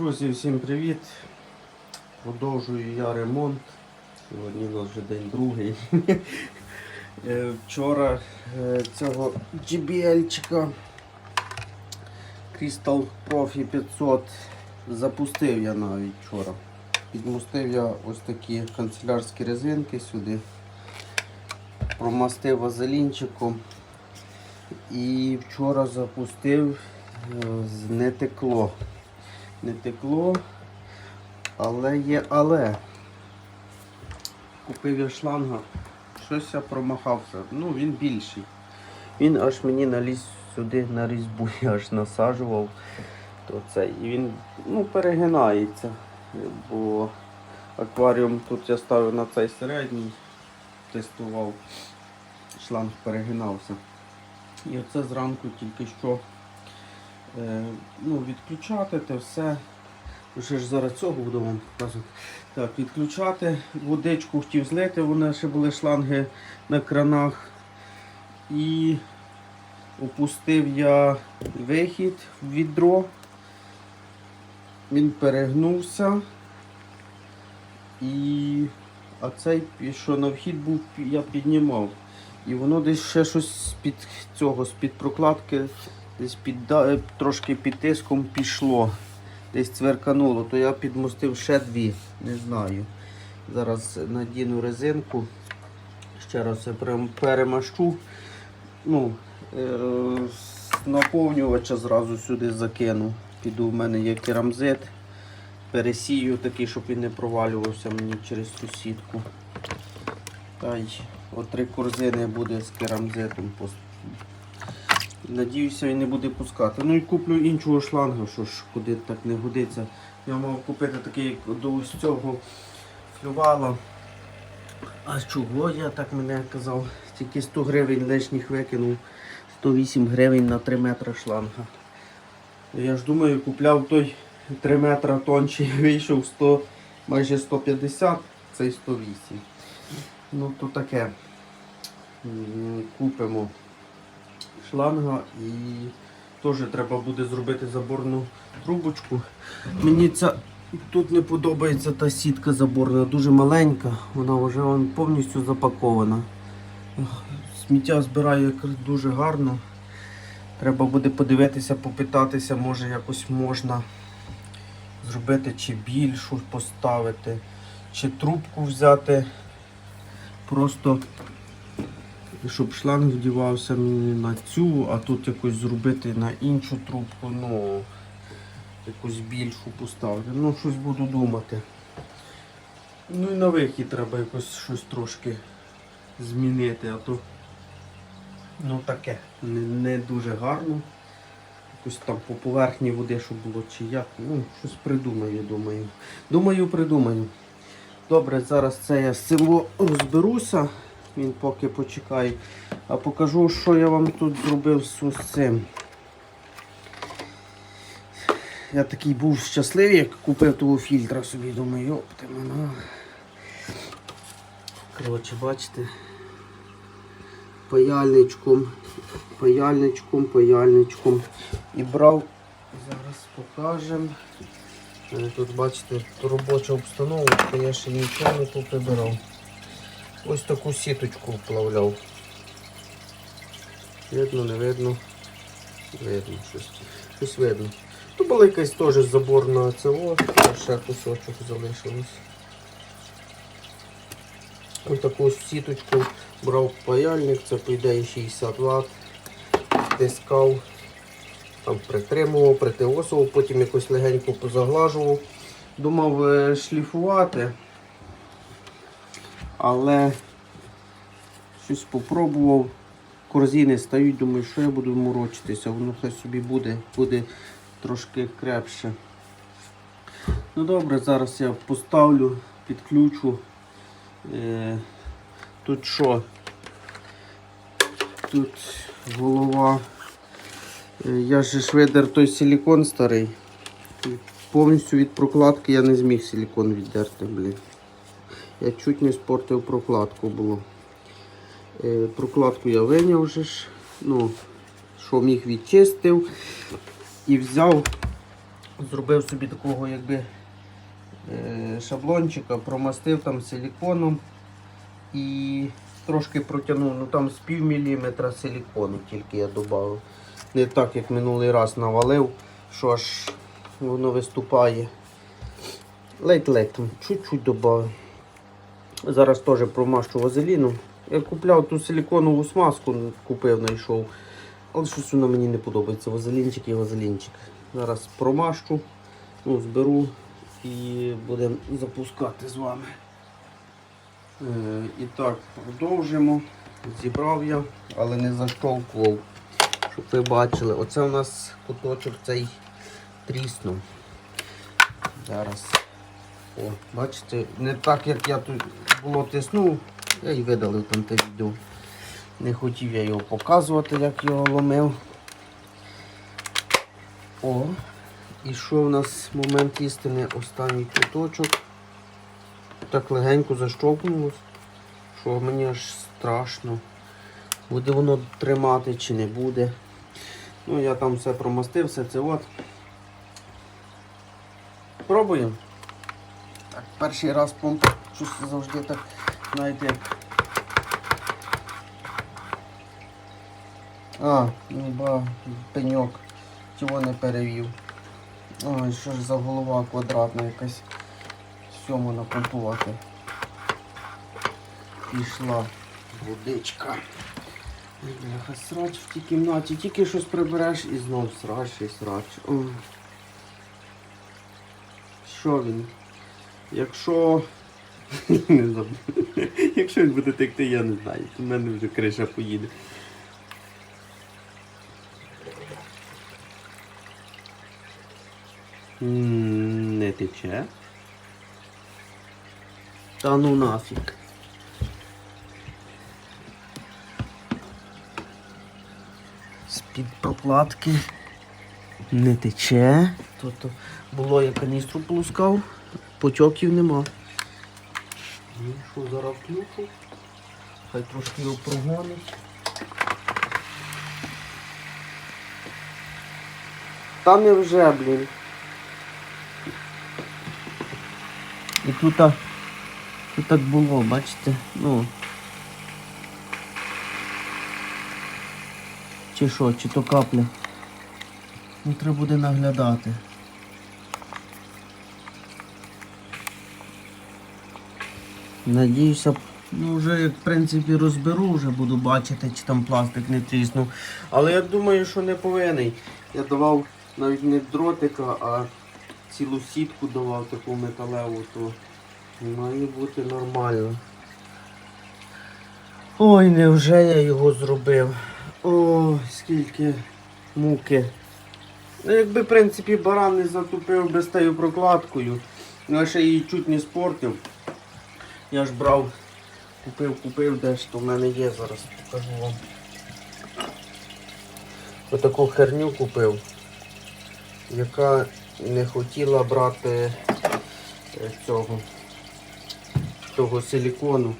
Друзі, всім привіт! Продовжую я ремонт. Сьогодні у нас вже день другий. Е, Вчора е, цього JBL-чика Crystal Profi 500 запустив я навіть вчора. Підмостив я ось такі канцелярські резинки сюди. Промастив вазелінчиком. І вчора запустив, е, з- не текло. Не текло, але є але. Купив я шланга, щось я промахався. Ну, він більший. Він аж мені наліз сюди на різьбу, я аж насаджував. То це. І він ну, перегинається. Бо акваріум тут я ставив на цей середній, тестував, шланг перегинався. І оце зранку тільки що ну, відключати те все. Вже ж зараз цього буду вам показувати. Так, відключати. Водичку хотів злити, вони ще були шланги на кранах. І опустив я вихід в відро. Він перегнувся. І а цей, що на вхід був, я піднімав. І воно десь ще щось з-під цього, з-під прокладки, десь під, е, трошки під тиском пішло. Десь цверкануло, то я підмостив ще дві, не знаю. Зараз надіну резинку. Ще раз перемащу. Ну, е, наповнювача зразу сюди закину. Піду, в мене є керамзит. Пересію такий, щоб він не провалювався мені через цю сітку. Та й три корзини буде з керамзитом. Надіюся, він не буде пускати. Ну і куплю іншого шлангу, що ж куди так не годиться. Я мав купити такий як до ось цього флювала. А чого я так мене казав? Тільки 100 гривень лишніх викинув. 108 гривень на 3 метри шланга. Я ж думаю, купляв той 3 метра тонший, вийшов 100, майже 150, цей 108. Ну то таке. Купимо шланга і теж треба буде зробити заборну трубочку. Мені ця тут не подобається та сітка заборна, дуже маленька, вона вже вон, повністю запакована. Сміття збираю як дуже гарно. Треба буде подивитися, попитатися, може якось можна зробити чи більшу поставити, чи трубку взяти. Просто щоб шланг вдівався не на цю, а тут якось зробити на іншу трубку, ну якусь більшу поставити. Ну, щось буду думати. Ну і на вихід треба якось щось трошки змінити, а то ну таке, не, не дуже гарно. Якось там по поверхні води, щоб було чи як. Ну, щось придумаю, думаю. Думаю, придумаю. Добре, зараз це я з цим розберуся. Він поки почекає. А покажу, що я вам тут зробив з цим. Я такий був щасливий, як купив того фільтра собі, думаю, йопте мене. Коротше, бачите, паяльничком, паяльничком, паяльничком. І брав, зараз покажемо. Тут бачите, робоча обстановка, я ще нічого не поприбирав. Ось таку сіточку вплавляв. Видно, не видно. Видно щось. Щось видно. Тут була якась теж заборна цього, ще кусочок залишилось. Ось таку сіточку брав паяльник, це по ідеї 60 Вт. Тискав, там притримував, притиосував, потім якось легенько позаглажував. Думав е, шліфувати, але щось попробував. Корзини стають, думаю, що я буду морочитися, воно хай собі буде, буде трошки крепше. Ну добре, зараз я поставлю, підключу. Е, тут що? Тут голова. Е, я ж видер той силікон старий. Повністю від прокладки я не зміг силікон віддерти, блін. Я чуть не спортив прокладку було. Е, прокладку я виняв вже ж. Ну, що міг відчистив. І взяв зробив собі такого якби е, шаблончика, промастив там силіконом і трошки протягнув, ну там з пів міліметра силікону тільки я додав. Не так, як минулий раз навалив, що аж воно виступає. Ледь-ледь чуть-чуть додав. Зараз теж промащу вазеліном. Я купляв ту силіконову смазку, купив, знайшов. Але щось воно мені не подобається. Вазелінчик і вазелінчик. Зараз промащу, ну, зберу і будемо запускати з вами. Е, і так, продовжимо. Зібрав я, але не защовкував, щоб ви бачили. Оце у нас куточок цей тріснув. Зараз. О, бачите, не так як я тут було тиснув, я і видалив там те відео. Не хотів я його показувати, як його ломив. О, і що в нас момент істини останній куточок. Так легенько защовкнулось, що мені аж страшно. Буде воно тримати чи не буде. Ну я там все промастив, все це от. Пробуємо. Перший раз помпа щось завжди так, знаєте, як. А, ніба пеньок. Чого не перевів. Ой, що ж за голова квадратна якась. Сьому напомпувати. Пішла водичка. Бляха, срач в тій кімнаті. Тільки щось прибереш і знов срач і срач. Що він? Якщо. не знаю. Якщо він буде текти, я не знаю. У мене вже криша поїде. Не тече. Та ну нафіг. З-під прокладки не тече. Тобто було я каністру полускав, потьоків нема. Ну що, зараз включу. Хай трошки його прогонить. Та не вже, блін. І тут, тут так було, бачите? Ну. Чи що, чи то капля. Ну треба буде наглядати. Надіюся, ну вже в принципі розберу, вже буду бачити, чи там пластик не тріснув. Але я думаю, що не повинен. Я давав навіть не дротика, а цілу сітку давав таку металеву, то має бути нормально. Ой, невже я його зробив? Ой, скільки муки. Ну, якби, в принципі, баран не затупив би з тією прокладкою, ну, я ще її чуть не спортив. Я ж брав, купив, купив, де ж то в мене є, зараз покажу вам. Отаку херню купив, яка не хотіла брати е, цього, того силікону.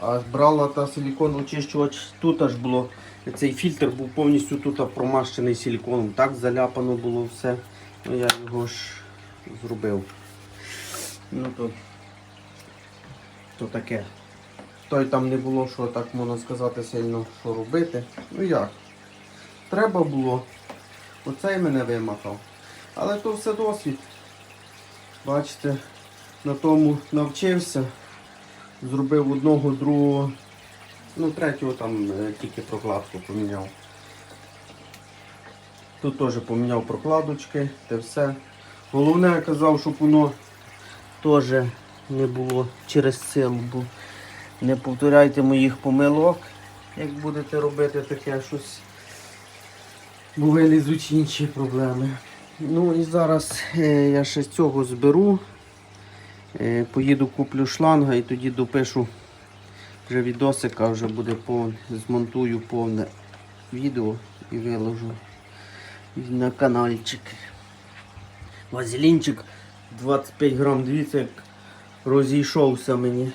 А брала та силікон очищувач, тут аж було, цей фільтр був повністю тут промащений силіконом. Так заляпано було все. Ну я його ж зробив. Ну то, то таке. Той там не було, що так можна сказати, сильно що робити. Ну як? Треба було. Оцей мене вимахав. Але то все досвід. Бачите, на тому навчився. Зробив одного, другого, ну третього там е, тільки прокладку поміняв. Тут теж поміняв прокладочки, те все. Головне я казав, щоб воно теж не було через силу. Бо не повторяйте моїх помилок, як будете робити таке щось. Бо вилізуть інші проблеми. Ну і зараз е, я ще з цього зберу. Е, Поїду куплю шланга і тоді допишу вже відосика, вже буде повне, змонтую повне відео і виложу на каналчик. Вазелінчик 25 грам, дивіться, як розійшовся мені.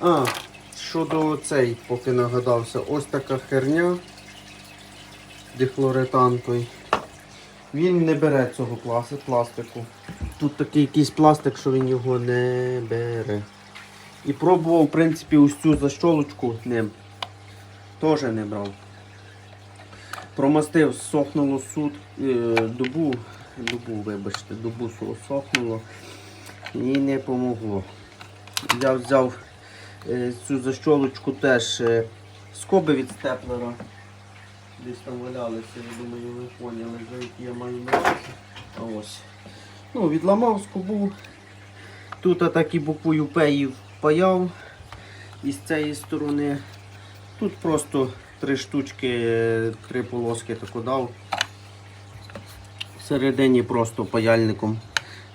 А, щодо цей, поки нагадався, ось така херня дихлоретанкою. Він не бере цього пластику. Тут такий якийсь пластик, що він його не бере. І пробував, в принципі, ось цю защолочку ним. Теж не брав. Промастив, сохнуло суд, е, добу, добу, вибачте, добу со- сохнуло і не помогло. Я взяв е, цю защолочку теж е, скоби від степлера. Десь там валялися, я думаю, ви поняли, за які я маю на. Ось. Ну, відламав скобу. Тут так і буквою П і впаяв із цієї сторони. Тут просто три штучки, е, три полоски тако дав. Всередині просто паяльником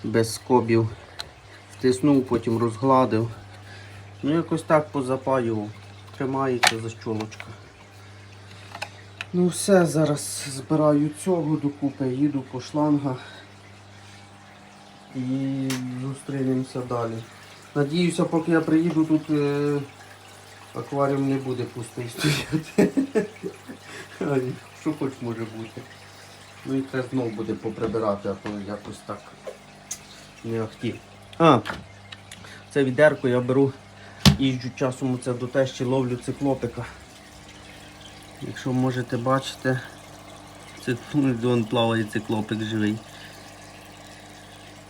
без скобів. Втиснув, потім розгладив. Ну якось так позапаював. Тримається защолочка. Ну все, зараз збираю цього докупи, їду по шлангах і зустрінемося далі. Надіюся, поки я приїду, тут е, акваріум не буде пустий стояти. Що хоч може бути. Ну і треба знову буде поприбирати, а то якось так не ахті. А, це відерко я беру, їжджу часом це до тещі, ловлю циклопика. Якщо можете бачити, це вон плаває циклопик живий.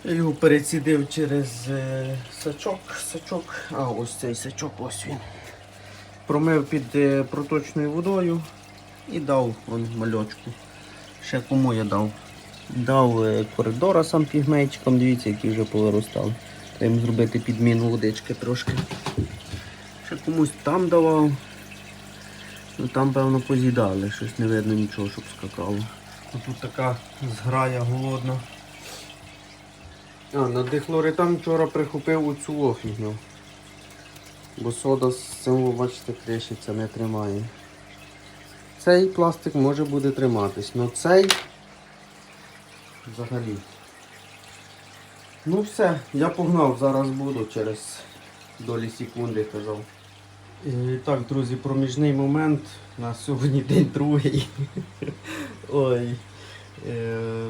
Я його перецідив через е, сачок, сачок, а ось цей сачок, ось він. Промив під е, проточною водою і дав вон мальочку. Ще кому я дав? Дав е, коридора сам пігмейчиком, дивіться, які вже повиростали. Треба зробити підміну водички трошки. Ще комусь там давав. Ну там, певно, поз'їдали, щось не видно нічого, щоб скакало. Тут така зграя голодна. А, на дихлоритан вчора прихопив оцю офігню. Бо сода з цього, бачите, кришиться, не тримає. Цей пластик може буде триматись, але цей взагалі. Ну все, я погнав, зараз буду через долі секунди казав. І так, друзі, проміжний момент. У нас сьогодні день другий. Ой. Е,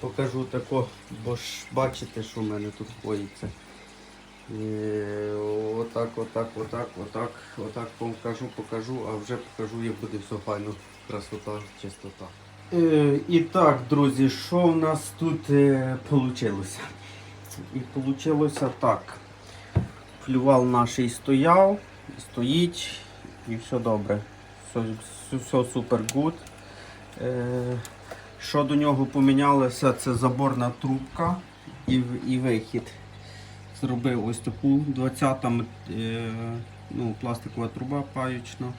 покажу тако, бо ж бачите, що в мене тут коїться. Е, отак, отак, отак, отак, отак покажу, покажу, а вже покажу, як буде все файно. Красота, чистота. Е, і так, друзі, що в нас тут е, вийшло? І вийшло так. Флювал наш і стояв, стоїть, і все добре. Все, все, супер гуд. Е, що до нього помінялося, це заборна трубка і, і вихід. Зробив ось таку 20 е, ну, пластикова труба паючна.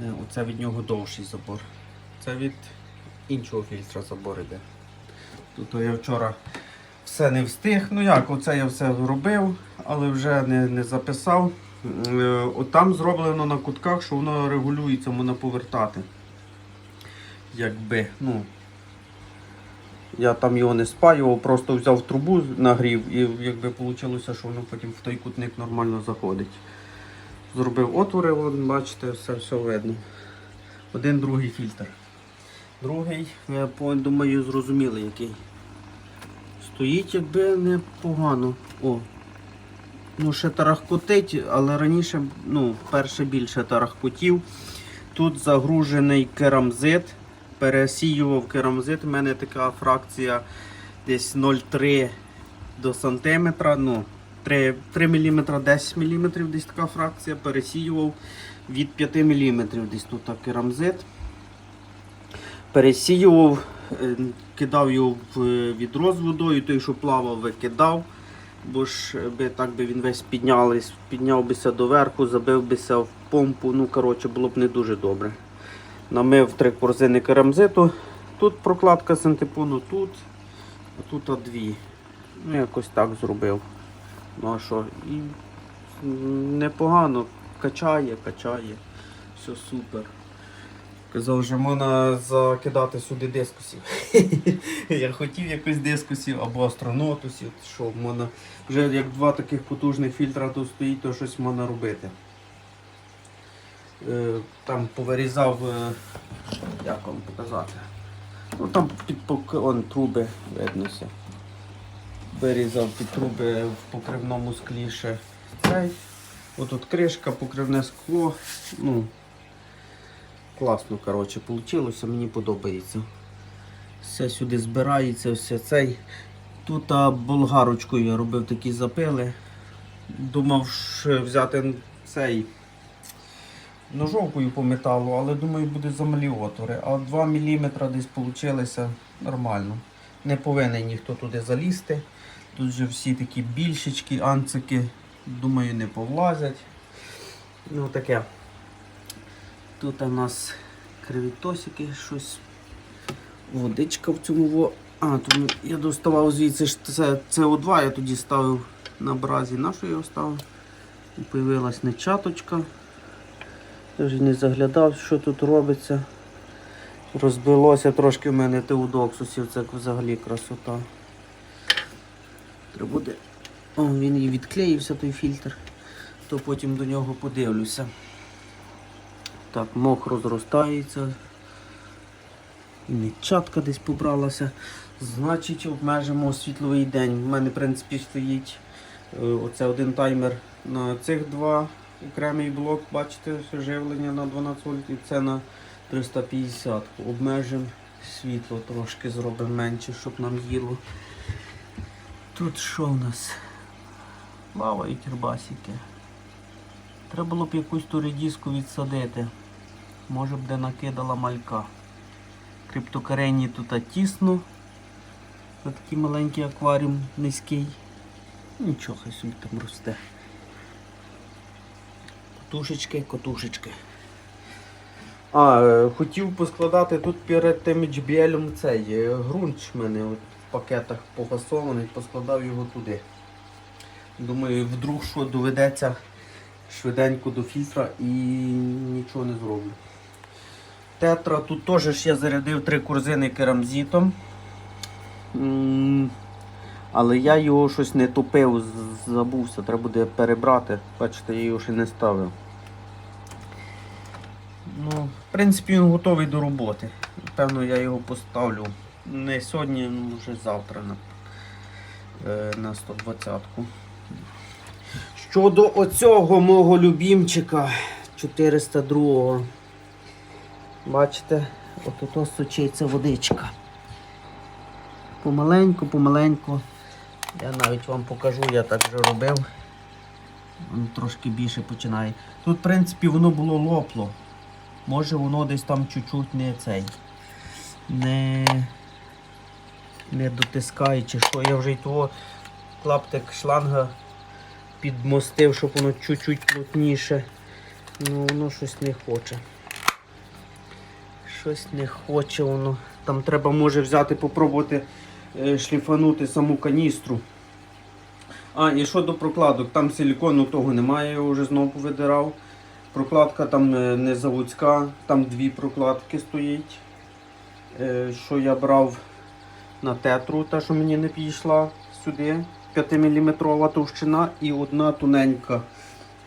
Е, оце від нього довший забор. Це від іншого фільтра забор іде. Тут я вчора все не встиг. Ну як, оце я все робив, але вже не, не записав. Е, От там зроблено на кутках, що воно регулюється, можна повертати. Якби, ну. Я там його не спаював, просто взяв трубу, нагрів і якби вийшло, що воно потім в той кутник нормально заходить. Зробив отвори, бачите, все, все видно. Один другий фільтр. Другий, я думаю, зрозуміли який. Стоїть якби непогано. О. Ну, ще тарахкотить, але раніше, ну, перше більше тарахкотів. Тут загружений керамзит. Пересіював керамзит. У мене така фракція десь 0,3 до сантиметра. Ну, 3, 3 мм, 10 мм десь така фракція. Пересіював від 5 мм десь тут керамзит. Пересіював, е, кидав його в е, відро з водою, той, що плавав, викидав. Бо ж е, би так би він весь піднялись, підняв бися доверху, забив бися в помпу. Ну, коротше, було б не дуже добре. Намив три корзини керамзиту. Тут прокладка синтепону, тут, а тут а дві. Ну, якось так зробив. Ну а що? І непогано. Качає, качає. Все супер. Казав, що можна закидати сюди дискусів. Я хотів якось дискусів або астронотусів, що можна. Вже як два таких потужних фільтра тут стоїть, то щось можна робити. Е, Там повирізав, е, як вам показати. Ну там під он, труби видно все. Вирізав під труби в покривному склі ще цей. Отут кришка, покривне скло. Ну, класно, коротше, вийшло, мені подобається. Все сюди збирається, все цей. Тут а, болгарочкою я робив такі запили. Думав що взяти цей ножовкою по металу, але думаю, буде замалі отвори. А 2 мм десь вийшло нормально. Не повинен ніхто туди залізти. Тут же всі такі більшечки, анцики, думаю, не повлазять. Ну таке. Тут у нас кривітосики, щось. Водичка в цьому. А, тут я доставав звідси це СО2, я тоді ставив на бразі. На що його ставив? І появилась нечаточка. Вже не заглядав, що тут робиться. Розбилося трошки в мене теодоксусів, це взагалі красота. Треба буде. О, він і відклеївся той фільтр, то потім до нього подивлюся. Так, мох розростається. І Нечатка десь побралася. Значить, обмежимо світловий день. У мене, в принципі, стоїть е, оце один таймер на цих два окремий блок, бачите, живлення на 12 вольт і це на 350. Обмежимо світло трошки зробимо менше, щоб нам їло. Тут що в нас? Плавають рибасики. Треба було б якусь ту редіску відсадити. Може б де накидала малька. Криптокарені тут тісно. Ось такий маленький акваріум низький. Нічого, хай собі там росте. Котушечки, котушечки. А, е, хотів поскладати тут перед тим HBL цей е, ґрунт в мене от в пакетах погасований, поскладав його туди. Думаю, вдруг що доведеться швиденько до фільтра і нічого не зроблю. Тетра, тут теж я зарядив три корзини керамзитом. Але я його щось не топив, забувся, треба буде перебрати. Бачите, я його ще не ставив. Ну, в принципі, він готовий до роботи. Певно, я його поставлю не сьогодні, ну вже завтра на, е, на 120-ку. Щодо оцього мого любімчика 402. Бачите, от сочиться водичка. Помаленьку, помаленьку. Я навіть вам покажу, я так вже робив. Воно трошки більше починає. Тут, в принципі, воно було лопло. Може воно десь там чуть-чуть не цей. Не, не дотискає чи що. Я вже й того клаптик шланга підмостив, щоб воно чуть-чуть плотніше. Ну воно щось не хоче. Щось не хоче воно. Там треба може взяти, попробувати е, шліфанути саму каністру. А, і що до прокладок, там силікону того немає, я вже знову повидирав. Прокладка там е, не заводська, там дві прокладки стоїть. Е, Що я брав на тетру, та що мені не підійшла сюди. 5-мм товщина і одна тоненька.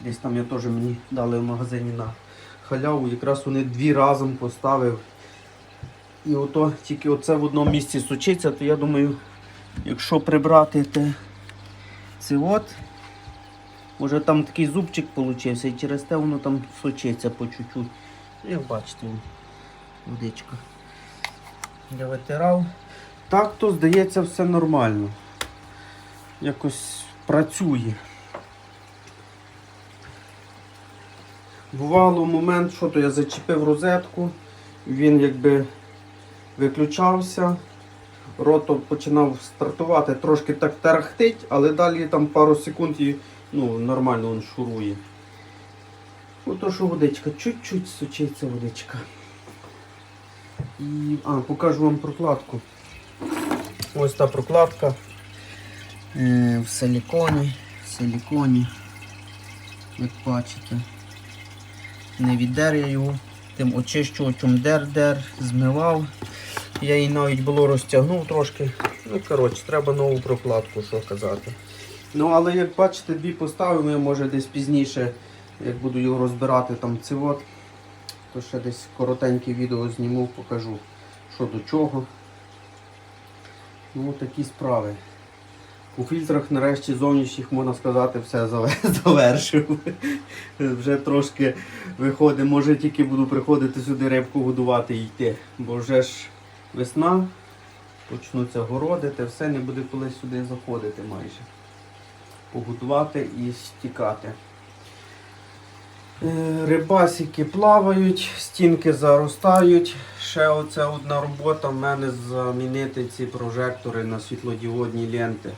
Десь там я теж мені дали в магазині на халяву. Якраз вони дві разом поставив. І ото тільки оце в одному місці сучиться, то я думаю, якщо прибрати те, це от, може там такий зубчик получився і через те воно там сочиться по чуть-чуть. Як бачите, водичка. Я витирав. Так то здається все нормально. Якось працює. Бувало момент, що то я зачепив розетку, він якби виключався, рото починав стартувати, трошки так тарахтить, але далі там пару секунд і ну, нормально він шурує. Ото що водичка, чуть-чуть сучиться водичка. І, а, покажу вам прокладку. Ось та прокладка в силіконі. В силіконі. Як бачите. Не віддер я його тим очищувачем дер-дер, змивав. Я її навіть було розтягнув трошки. Ну, коротше, треба нову прокладку, що казати. Ну, але як бачите, дві поставимо, я може десь пізніше, як буду його розбирати там цивот, то ще десь коротеньке відео зніму, покажу, що до чого. Ну, такі справи. У фільтрах нарешті зовнішніх, можна сказати, все завершив. Вже трошки виходить, може тільки буду приходити сюди рибку годувати і йти. Бо вже ж весна, почнуться городи, та все не буде коли сюди заходити майже. Погодувати і стікати. Е, Рибасики плавають, стінки заростають. Ще оця одна робота в мене замінити ці прожектори на світлодіодні ленти.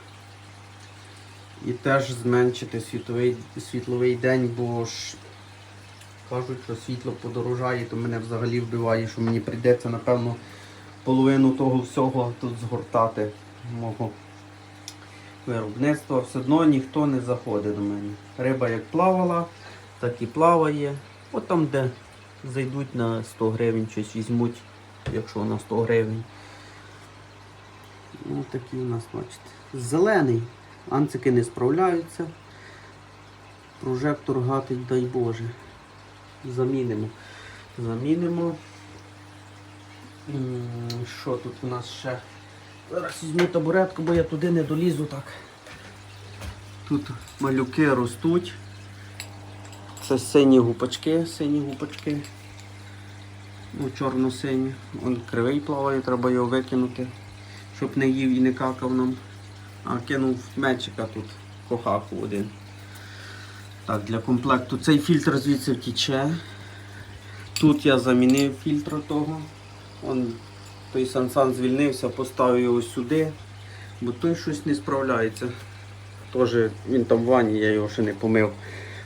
І теж зменшити світловий, світловий день, бо ж кажуть, що світло подорожає, то мене взагалі вбиває, що мені прийдеться, напевно, половину того всього тут згортати мого виробництва. Все одно ніхто не заходить до мене. Риба як плавала, так і плаває. От там, де зайдуть на 100 гривень, щось візьмуть, якщо на 100 гривень. Ось такі у нас, бачите. Зелений. Анцики не справляються. Прожектор гатить, дай Боже. Замінимо. Замінимо. Що тут у нас ще? Зараз візьму табуретку, бо я туди не долізу так. Тут малюки ростуть. Це сині гупачки, сині гупачки. Ну, чорно-сині. Он кривий плаває, треба його викинути, щоб не їв і не какав нам. А кинув мечика тут, кохаку один. Так, для комплекту цей фільтр звідси втіче. Тут я замінив фільтр того. Он, той Сансан звільнився, поставив його сюди, бо той щось не справляється. Тоже він там в ванні, я його ще не помив.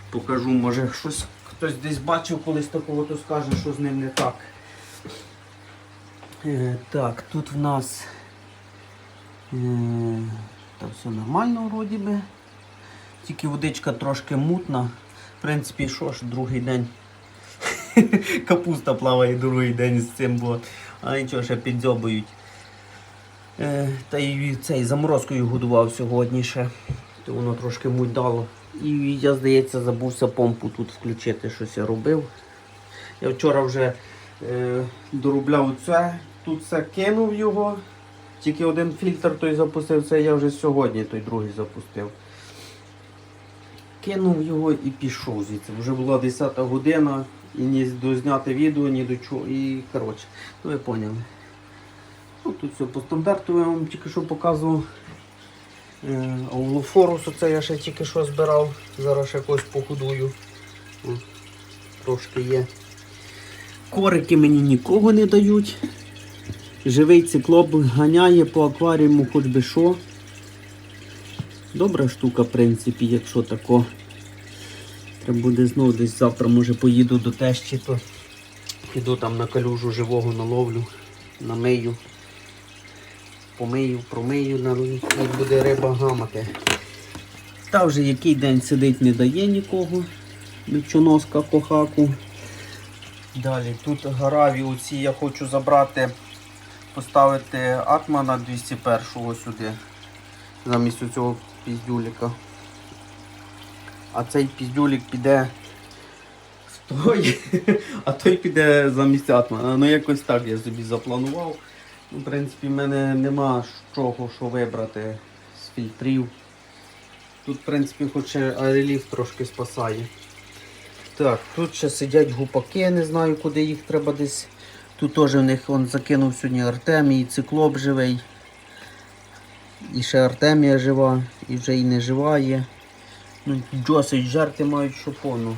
Покажу, може щось хтось десь бачив колись такого, то скаже, що з ним не так. Е, так, тут в нас е, та все нормально вроді би. Тільки водичка трошки мутна. В принципі, що ж, другий день. Капуста плаває другий день з цим, бо а нічого ще підзьобують. Е, та й цей заморозкою годував сьогодні ще, то воно трошки муть дало. І я, здається, забувся помпу тут включити, щось я робив. Я вчора вже е, доробляв це, тут все кинув його. Тільки один фільтр той запустив, це я вже сьогодні той другий запустив. Кинув його і пішов звідси. Вже була 10 година і ні дозняти відео, ні до чого. І коротше, ну ви поняли. Ну, тут все по стандарту я вам тільки що показував. Е, Аулофорус оце я ще тільки що збирав. Зараз якось походую. О, трошки є. Корики мені нікого не дають. Живий циклоп ганяє по акваріуму хоч би що. Добра штука, в принципі, якщо тако. Треба буде знову десь завтра, може поїду до тещі, то піду там на калюжу живого наловлю, намию, помию, промию, налию, як буде риба гамати. Та вже який день сидить, не дає нікого. Бичоноска кохаку. Далі тут гараві оці я хочу забрати, поставити атмана 201 сюди, замість цього піздюліка. А цей піздюлік піде в той, а той піде замість атмана. Ну якось так я собі запланував. Ну, В принципі, в мене нема чого що вибрати з фільтрів. Тут, в принципі, хоч і аереліф трошки спасає. Так, тут ще сидять гупаки, я не знаю, куди їх треба десь. Тут теж в них он закинув сьогодні Артемій, циклоп живий. І ще Артемія жива, і вже і не жива є. Ну, досить жарти мають що повно.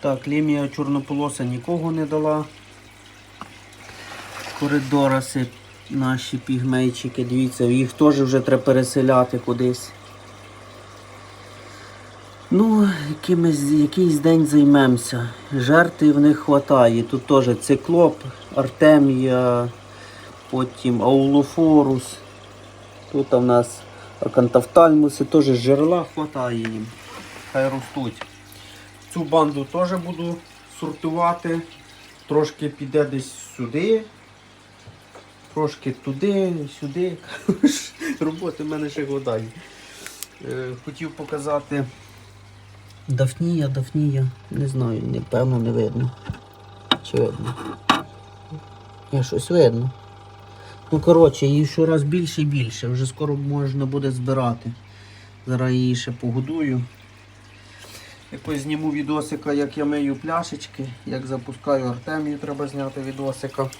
Так, лімія чорнополоса нікого не дала. Коридораси наші пігмейчики, дивіться, їх теж вже треба переселяти кудись. Ну, якимось, якийсь день займемося. Жерти в них вистачає. Тут теж циклоп, Артемія, потім аулофорус. Тут у нас акантафтальмуси, теж жерла вистачає їм. Хай ростуть. Цю банду теж буду сортувати. Трошки піде десь сюди. Трошки туди, сюди. Роботи в мене ще годає. Е, Хотів показати. Дафнія, Дафнія. Не знаю, напевно не видно. Чи видно? Є щось видно. Ну, коротше, її щораз більше і більше. Вже скоро можна буде збирати. Зараз її ще погодую. Якось зніму відосика, як я мию пляшечки, як запускаю Артемію, треба зняти відосика.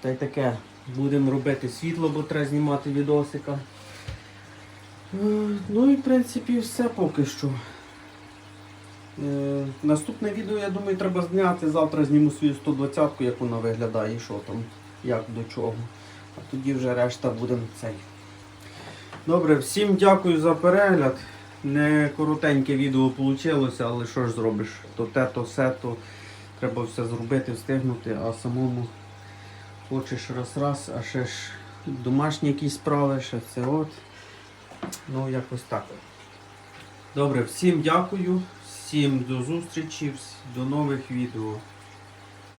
Та й таке. Будемо робити світло, бо треба знімати відосика. Е, Ну і в принципі все поки що. Е, Наступне відео, я думаю, треба зняти. Завтра зніму свою 120-ку, як вона виглядає, що там, як до чого. А тоді вже решта буде цей. Добре, всім дякую за перегляд. Не коротеньке відео вийшло, але що ж зробиш? То те, то все, то треба все зробити, встигнути, а самому хочеш раз-раз, а ще ж домашні якісь справи, ще це от. Ну, якось так. Добре, всім дякую, всім до зустрічі, до нових відео.